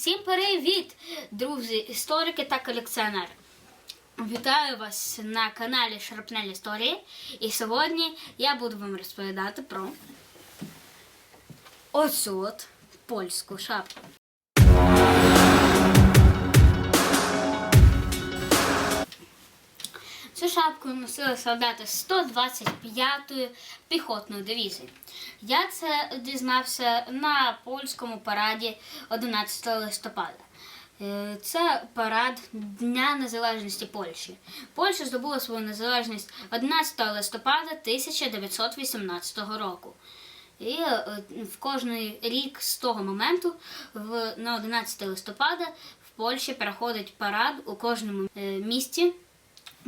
Всім привіт, друзі, історики та колекціонери. Вітаю вас на каналі Шарпнель Історії. І сьогодні я буду вам розповідати про оцю от польську шапку. Цю шапку носили солдати 125-ї піхотної дивізії. Я це дізнався на польському параді 11 листопада. Е, Це парад Дня Незалежності Польщі. Польща здобула свою незалежність 11 листопада 1918 року. І е, в кожний рік з того моменту, на 11 листопада, в Польщі проходить парад у кожному е, місті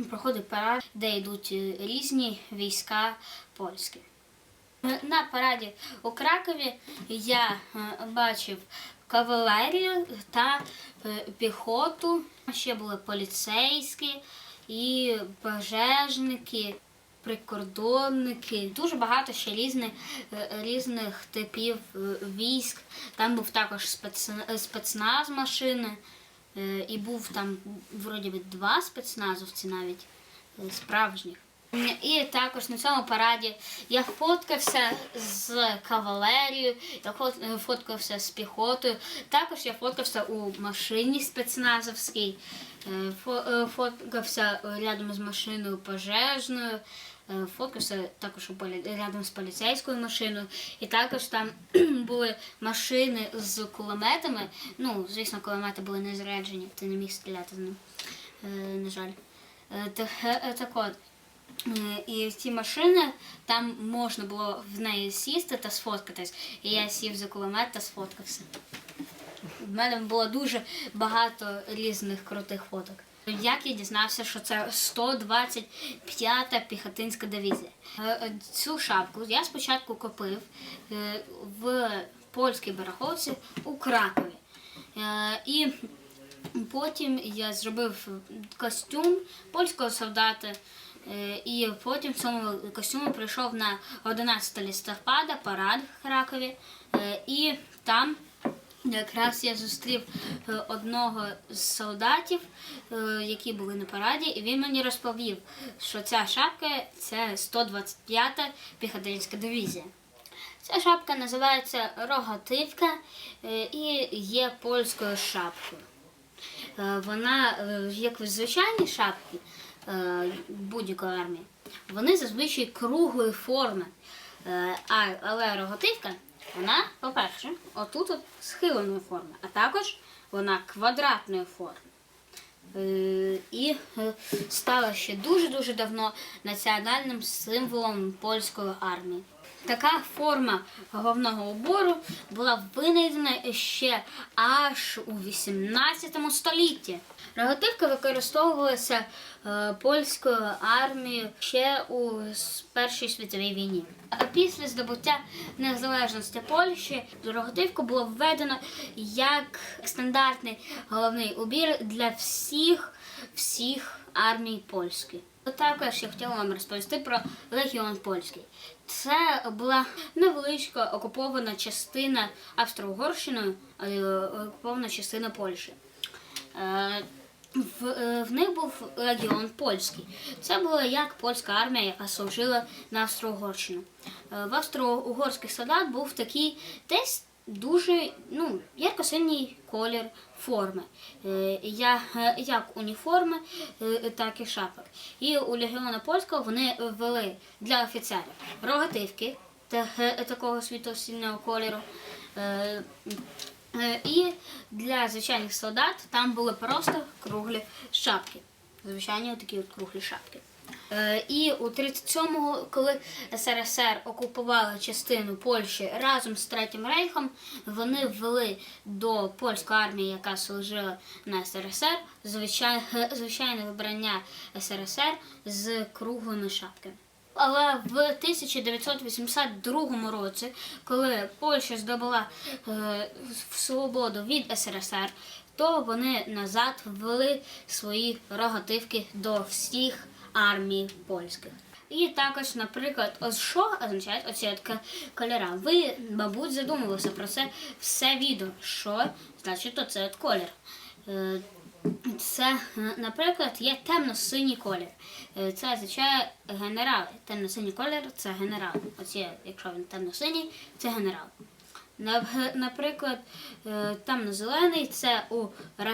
проходить парад, де йдуть е, різні війська польські. Е, На параді у Кракові я е, бачив кавалерію та піхоту. Ще були поліцейські і пожежники, прикордонники. Дуже багато ще різних, різних типів військ. Там був також спецназ машини. Е, І був там вроді би два спецназовці навіть е, справжніх. І також на цьому параді я фоткався з кавалерією, я фот- фоткався з піхотою. Також я фоткався у машині спецназовській, е, е, фоткався рядом з машиною пожежною, е, фоткався також у полі... рядом з поліцейською машиною. І також там були машини з кулеметами. Ну, звісно, кулемети були не заряджені, ти не міг стріляти з ним, е, на жаль. Е, Так, е, от. Е, І ці машини там можна було в неї сісти та сфоткатись. І я сів за кулемет та сфоткався. В мене було дуже багато різних крутих фоток. Як я дізнався, що це 125-та піхотинська дивізія. Е, е, Цю шапку я спочатку купив е, в польській барахолці у Кракові. І Потім я зробив костюм польського солдата. І потім в цьому костюмі прийшов на 11 листопада парад в Кракові. І там якраз я зустрів е, одного з солдатів, е, які були на параді, і він мені розповів, що ця шапка це 125-та піхотинська дивізія. Ця шапка називається рогативка е, і є польською шапкою. Вона, як в звичайні шапки будь-якої армії, вони зазвичай круглої форми. Але рогативка, вона, по-перше, отут от схиленої форми, а також вона квадратної форми. Е, І е, стала ще дуже-дуже давно національним символом польської армії. Така форма головного убору була винайдена ще аж у 18 столітті. Рогативка використовувалася е, польською армією ще у Першій світовій війні. А після здобуття незалежності Польщі рогативку було введено як стандартний головний убір для всіх всіх армій польських. Також я хотіла вам розповісти про легіон польський. Це була невеличка окупована частина Австро-Угорщиною, е, окупована частина Польщі. Е, В, е, в них був легіон польський. Це була як польська армія, яка служила на Австро-Угорщину. В австро-угорських солдат був такий десь дуже ну, ярко-синій колір форми. Е, е, як уніформи, е, так і шапок. І у легіона польського вони ввели для офіцерів рогативки такого світло-синього кольору. І для звичайних солдат там були просто круглі шапки. Звичайні такі от круглі шапки. Е, І у 37-му, коли СРСР окупували частину Польщі разом з Третім Рейхом, вони ввели до польської армії, яка служила на СРСР, звичайне, вибрання СРСР з круглими шапками. Але в 1982 році, коли Польща здобула е, свободу від СРСР, то вони назад ввели свої рогативки до всіх армій польських. І також, наприклад, ось що означають оці кольора. Ви, мабуть, задумувалися про це все відео. Що значить оце колір? Е, Це, е, наприклад, є темно-синій колір. Е, Це означає генерали. Темно-синій колір це генерал. Оці, якщо він темно-синій, це генерал. Нап- Наприклад, е, темно-зелений це у е,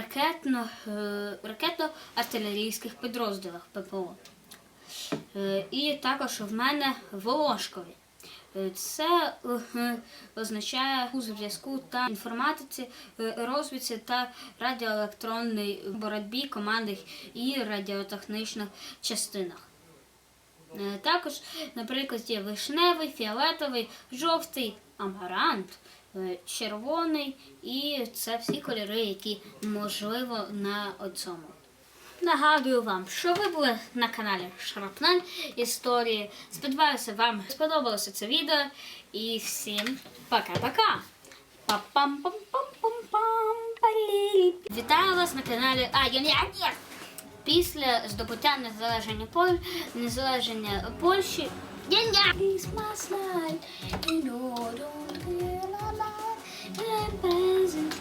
ракетно-артилерійських підрозділах ППО. Е, І також в мене волошкові. Це означає у зв'язку та інформатиці, розвідці та радіоелектронній боротьбі командних і радіотехнічних частинах. Також, наприклад, є вишневий, фіолетовий, жовтий, амарант, е, червоний і це всі кольори, які можливо на цьому. Нагадую вам, що ви були на каналі Шрапнель Історії. Сподіваюся, вам сподобалося це відео. І всім пока-пока! Вітаю вас на каналі А, я не я. Після здобуття незалеження незалеження Польщі. Yun nga! My slide, you know don't get a and present